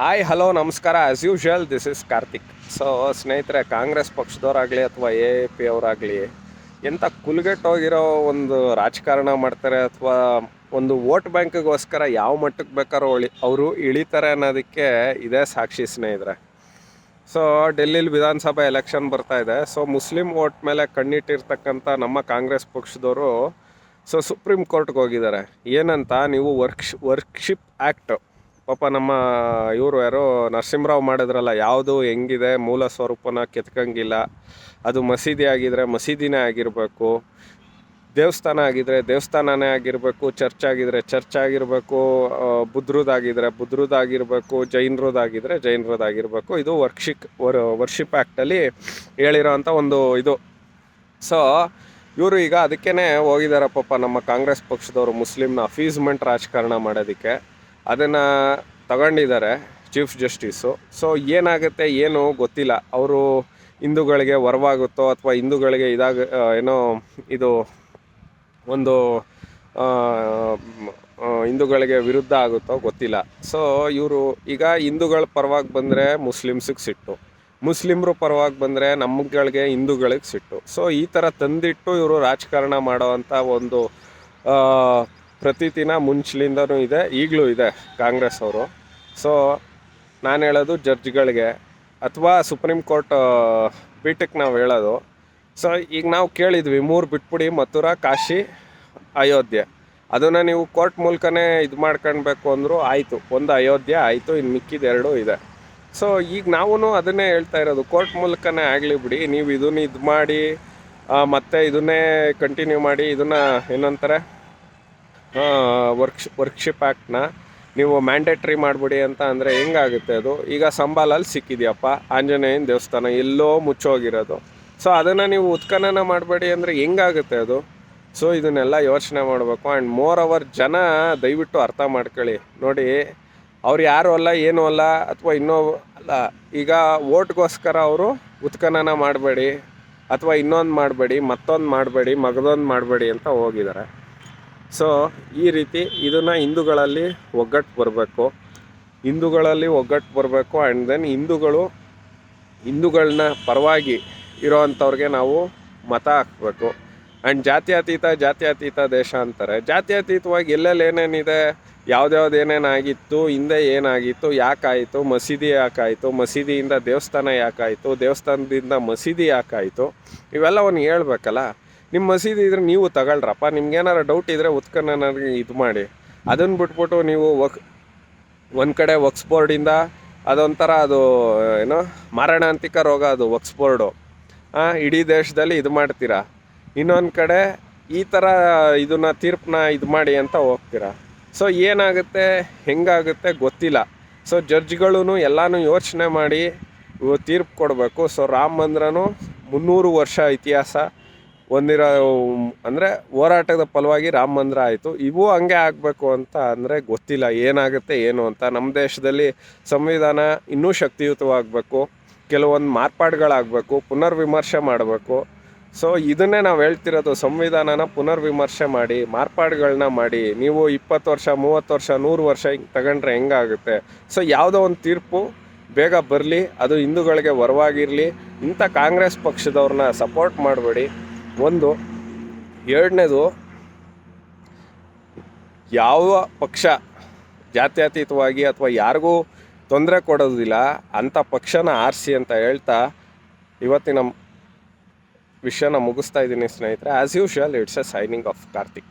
Hi hello ನಮಸ್ಕಾರ. As usual this is Karthik so ಸ್ನೇಹಿತರೆ, ಕಾಂಗ್ರೆಸ್ ಪಕ್ಷದವರಾಗಲಿ ಅಥವಾ ಎ ಪಿ ಅವರಾಗಲಿ ಎಂಥ ಕುಲ್ಗೆಟ್ಟೋಗಿರೋ ಒಂದು ರಾಜಕಾರಣ ಮಾಡ್ತಾರೆ ಅಥವಾ ಒಂದು ವೋಟ್ ಬ್ಯಾಂಕ್ಗೋಸ್ಕರ ಯಾವ ಮಟ್ಟಕ್ಕೆ ಬೇಕಾದ್ರೂ ಒಳಿ ಅವರು ಇಳಿತಾರೆ ಅನ್ನೋದಕ್ಕೆ ಇದೇ ಸಾಕ್ಷಿ ಸ್ನೇಹಿತರೆ. ಸೊ ಡೆಲ್ಲಿಲಿ ವಿಧಾನಸಭೆ ಎಲೆಕ್ಷನ್ ಬರ್ತಾ ಇದೆ. ಸೊ ಮುಸ್ಲಿಂ ವೋಟ್ ಮೇಲೆ ಕಣ್ಣಿಟ್ಟಿರ್ತಕ್ಕಂಥ ನಮ್ಮ ಕಾಂಗ್ರೆಸ್ ಪಕ್ಷದವರು ಸೊ ಸುಪ್ರೀಂ ಕೋರ್ಟ್ಗೆ ಹೋಗಿದ್ದಾರೆ. ಏನಂತ, ನೀವು ವರ್ಕ್ಶ್ ವರ್ಕ್ಶಿಪ್ ಆ್ಯಕ್ಟ್ ಪಾಪ ನಮ್ಮ ಇವರು ಯಾರೋ ನರಸಿಂಹರಾವ್ ಮಾಡಿದ್ರಲ್ಲ, ಯಾವುದು ಹೆಂಗಿದೆ, ಮೂಲ ಸ್ವರೂಪನ ಕೆತ್ಕಂಗಿಲ್ಲ. ಅದು ಮಸೀದಿ ಆಗಿದ್ರೆ ಮಸೀದಿನೇ ಆಗಿರಬೇಕು. ದೇವಸ್ಥಾನ ಆಗಿದ್ರೆ ದೇವಸ್ಥಾನನೇ ಆಗಿರಬೇಕು, ಚರ್ಚ್ ಆಗಿದ್ರೆ ಚರ್ಚ್ ಆಗಿರಬೇಕು ಬುದ್ರದಾಗಿದ್ರೆ ಬುದ್ರದಾಗಿರಬೇಕು, ಜೈನರದಾಗಿದ್ರೆ ಜೈನರದಾಗಿರಬೇಕು. ಇದು ವರ್ಷಿಕ್ ವರ್ ವರ್ಷಿಪ್ ಆ್ಯಕ್ಟಲ್ಲಿ ಹೇಳಿರೋವಂಥ ಒಂದು ಇದು. ಸೊ ಇವರು ಈಗ ಅದಕ್ಕೇ ಹೋಗಿದ್ದಾರೆ ಪಾಪ ನಮ್ಮ ಕಾಂಗ್ರೆಸ್ ಪಕ್ಷದವರು ಮುಸ್ಲಿಮ್ನ ಅಫೀಸ್ಮೆಂಟ್ ರಾಜಕಾರಣ ಮಾಡೋದಕ್ಕೆ. ಅದನ್ನು ತಗೊಂಡಿದ್ದಾರೆ ಚೀಫ್ ಜಸ್ಟಿಸು. ಸೊ, ಏನಾಗುತ್ತೆ, ಏನು ಗೊತ್ತಿಲ್ಲ. ಅವರು ಹಿಂದೂಗಳಿಗೆ ವರವಾಗುತ್ತೋ ಅಥವಾ ಹಿಂದೂಗಳಿಗೆ ಇದಾಗ ಏನೋ ಇದು ಒಂದು ಹಿಂದೂಗಳಿಗೆ ವಿರುದ್ಧ ಆಗುತ್ತೋ ಗೊತ್ತಿಲ್ಲ. ಸೊ, ಇವರು ಈಗ ಹಿಂದೂಗಳ ಪರವಾಗಿ ಬಂದರೆ ಮುಸ್ಲಿಮ್ಸಿಗೆ ಸಿಟ್ಟು. ಮುಸ್ಲಿಮ್ರು ಪರವಾಗಿ ಬಂದರೆ ನಮ್ಮಗಳಿಗೆ ಹಿಂದೂಗಳಿಗೆ ಸಿಟ್ಟು. ಸೊ, ಈ ಥರ ತಂದಿಟ್ಟು ಇವರು ರಾಜಕಾರಣ ಮಾಡೋವಂಥ ಒಂದು ಆ, ಪ್ರತೀತಿನ ಮುಂಚ್ಲಿಂದನೂ ಇದೆ ಈಗಲೂ ಇದೆ ಕಾಂಗ್ರೆಸ್ ಅವರು. ಸೊ ನಾನು ಹೇಳೋದು ಜಡ್ಜ್ಗಳಿಗೆ ಅಥವಾ ಸುಪ್ರೀಂ ಕೋರ್ಟ್ ಪೀಠಕ್ಕೆ ನಾವು ಹೇಳೋದು. ಸೊ ಈಗ ನಾವು ಕೇಳಿದ್ವಿ ಮೂರು ಬಿಟ್ಬಿಡಿ ಮಥುರಾ ಕಾಶಿ ಅಯೋಧ್ಯೆ. ಅದನ್ನು ನೀವು ಕೋರ್ಟ್ ಮೂಲಕನೇ ಇದು ಮಾಡ್ಕೊಳ್ಬೇಕು ಅಂದರು ಆಯಿತು. ಒಂದು ಅಯೋಧ್ಯೆ ಆಯಿತು ಇನ್ನು ಮಿಕ್ಕಿದ ಎರಡೂ ಇದೆ. ಸೊ ಈಗ ನಾವು ಅದನ್ನೇ ಹೇಳ್ತಾ ಇರೋದು ಕೋರ್ಟ್ ಮೂಲಕನೇ ಆಗಲಿ ಬಿಡಿ ನೀವು ಇದನ್ನ ಇದು ಮಾಡಿ ಮತ್ತೆ ಇದನ್ನೇ ಕಂಟಿನ್ಯೂ ಮಾಡಿ ಇದನ್ನು ಏನಂತಾರೆ ವರ್ಕ್ ವರ್ಕ್ಶಿಪ್ ಆ್ಯಕ್ಟ್ನ ನೀವು ಮ್ಯಾಂಡೇಟ್ರಿ ಮಾಡಿಬಿಡಿ ಅಂತ ಅಂದರೆ ಹೆಂಗಾಗುತ್ತೆ ಅದು? ಈಗ ಸಂಬಾಲಲ್ಲಿ ಸಿಕ್ಕಿದೆಯಪ್ಪ, ಆಂಜನೇಯನ ದೇವಸ್ಥಾನ ಎಲ್ಲೋ ಮುಚ್ಚೋಗಿರೋದು. ಸೊ ಅದನ್ನು ನೀವು ಉತ್ಖನನ ಮಾಡಬೇಡಿ ಅಂದರೆ ಹೆಂಗಾಗುತ್ತೆ ಅದು? ಸೊ ಇದನ್ನೆಲ್ಲ ಯೋಚನೆ ಮಾಡಬೇಕು. ಆ್ಯಂಡ್ ಮೋರ್ ಅವರ್ ಜನ ದಯವಿಟ್ಟು ಅರ್ಥ ಮಾಡ್ಕೊಳ್ಳಿ. ನೋಡಿ, ಅವ್ರು ಯಾರು ಅಲ್ಲ, ಏನೂ ಅಲ್ಲ, ಅಥವಾ ಇನ್ನೂ ಅಲ್ಲ, ಈಗ ಓಟ್ಗೋಸ್ಕರ ಅವರು ಉತ್ಖನನ ಮಾಡಬೇಡಿ, ಅಥವಾ ಇನ್ನೊಂದು ಮಾಡಬೇಡಿ, ಮತ್ತೊಂದು ಮಾಡಬೇಡಿ, ಮಗದೊಂದು ಮಾಡಬೇಡಿ ಅಂತ ಹೋಗಿದ್ದಾರೆ. ಸೊ ಈ ರೀತಿ ಇದನ್ನು ಹಿಂದೂಗಳಲ್ಲಿ ಒಗ್ಗಟ್ಟು ಬರಬೇಕು. ಹಿಂದೂಗಳಲ್ಲಿ ಒಗ್ಗಟ್ಟು ಬರಬೇಕು ಆ್ಯಂಡ್ ದೆನ್ ಹಿಂದೂಗಳು ಹಿಂದೂಗಳನ್ನ ಪರವಾಗಿ ಇರೋವಂಥವ್ರಿಗೆ ನಾವು ಮತ ಹಾಕಬೇಕು. ಆ್ಯಂಡ್ ಜಾತ್ಯತೀತ ಜಾತ್ಯತೀತ ದೇಶ ಅಂತಾರೆ. ಜಾತ್ಯತೀತವಾಗಿ ಎಲ್ಲೆಲ್ಲಿ ಏನೇನಿದೆ, ಯಾವ್ದ್ಯಾವ್ದು ಏನೇನಾಗಿತ್ತು ಹಿಂದೆ ಏನಾಗಿತ್ತು, ಯಾಕಾಯಿತು, ಮಸೀದಿ ಯಾಕಾಯಿತು, ಮಸೀದಿಯಿಂದ ದೇವಸ್ಥಾನ ಯಾಕಾಯಿತು, ದೇವಸ್ಥಾನದಿಂದ ಮಸೀದಿ ಯಾಕಾಯಿತು, ಇವೆಲ್ಲವನ್ನು ಹೇಳ್ಬೇಕಲ್ಲ. ನಿಮ್ಮ ಮಸೀದಿ ಇದ್ರೆ ನೀವು ತಗೊಳ್ರಪ್ಪ. ನಿಮ್ಗೇನಾರು ಡೌಟ್ ಇದ್ದರೆ ಉತ್ಕನ್ನ ನನಗೆ ಇದು ಮಾಡಿ. ಅದನ್ನು ಬಿಟ್ಬಿಟ್ಟು ನೀವು ವಕ್, ಒಂದು ಕಡೆ ವಕ್ಸ್ ಬೋರ್ಡಿಂದ ಅದೊಂಥರ ಅದು, ಏನು, ಮಾರಣಾಂತಿಕ ರೋಗ ಅದು ವಕ್ಸ್ ಬೋರ್ಡು ಇಡೀ ದೇಶದಲ್ಲಿ ಇದು ಮಾಡ್ತೀರಾ? ಇನ್ನೊಂದು ಕಡೆ ಈ ಥರ ಇದನ್ನ ತೀರ್ಪನ್ನ ಇದು ಮಾಡಿ ಅಂತ ಹೋಗ್ತೀರಾ? ಸೊ ಏನಾಗುತ್ತೆ? ಹೆಂಗಾಗುತ್ತೆ? ಗೊತ್ತಿಲ್ಲ. ಸೊ ಜಡ್ಜ್ಗಳೂ ಎಲ್ಲನೂ ಯೋಚನೆ ಮಾಡಿ ತೀರ್ಪು ಕೊಡಬೇಕು. ಸೊ ರಾಮ ಮಂದಿರನು ಮುನ್ನೂರು ವರ್ಷ ಇತಿಹಾಸ. ಹೊಂದಿರೋ ಅಂದರೆ ಹೋರಾಟದ ಫಲವಾಗಿ ರಾಮ ಮಂದಿರ ಆಯಿತು. ಇವು ಹಂಗೆ ಆಗಬೇಕು ಅಂತ ಅಂದರೆ ಗೊತ್ತಿಲ್ಲ, ಏನಾಗುತ್ತೆ, ಏನು ಅಂತ. ನಮ್ಮ ದೇಶದಲ್ಲಿ ಸಂವಿಧಾನ ಇನ್ನೂ ಶಕ್ತಿಯುತವಾಗಬೇಕು. ಕೆಲವೊಂದು ಮಾರ್ಪಾಡುಗಳಾಗಬೇಕು, ಪುನರ್ವಿಮರ್ಶೆ ಮಾಡಬೇಕು. ಸೊ ಇದನ್ನೇ ನಾವು ಹೇಳ್ತಿರೋದು, ಸಂವಿಧಾನನ ಪುನರ್ವಿಮರ್ಶೆ ಮಾಡಿ ಮಾರ್ಪಾಡುಗಳನ್ನ ಮಾಡಿ. ನೀವು ಇಪ್ಪತ್ತು ವರ್ಷ, ಮೂವತ್ತು ವರ್ಷ, ನೂರು ವರ್ಷ ಹಿಂಗೆ ತಗೊಂಡ್ರೆ ಹೆಂಗಾಗುತ್ತೆ? ಸೊ ಯಾವುದೋ ಒಂದು ತೀರ್ಪು ಬೇಗ ಬರಲಿ, ಅದು ಹಿಂದೂಗಳಿಗೆ ವರವಾಗಿರಲಿ. ಇಂಥ ಕಾಂಗ್ರೆಸ್ ಪಕ್ಷದವ್ರನ್ನ ಸಪೋರ್ಟ್ ಮಾಡಬೇಡಿ. ಒಂದು. ಎರಡನೇದು, ಯಾವ ಪಕ್ಷ ಜಾತ್ಯತೀತವಾಗಿ ಅಥವಾ ಯಾರಿಗೂ ತೊಂದರೆ ಕೊಡೋದಿಲ್ಲ, ಅಂಥ ಪಕ್ಷನ ಆರಿಸಿ ಅಂತ ಹೇಳ್ತಾ ಇವತ್ತಿನ ವಿಷಯನ ಮುಗಿಸ್ತಾ ಇದ್ದೀನಿ ಸ್ನೇಹಿತರೆ. As usual it's a signing off Karthik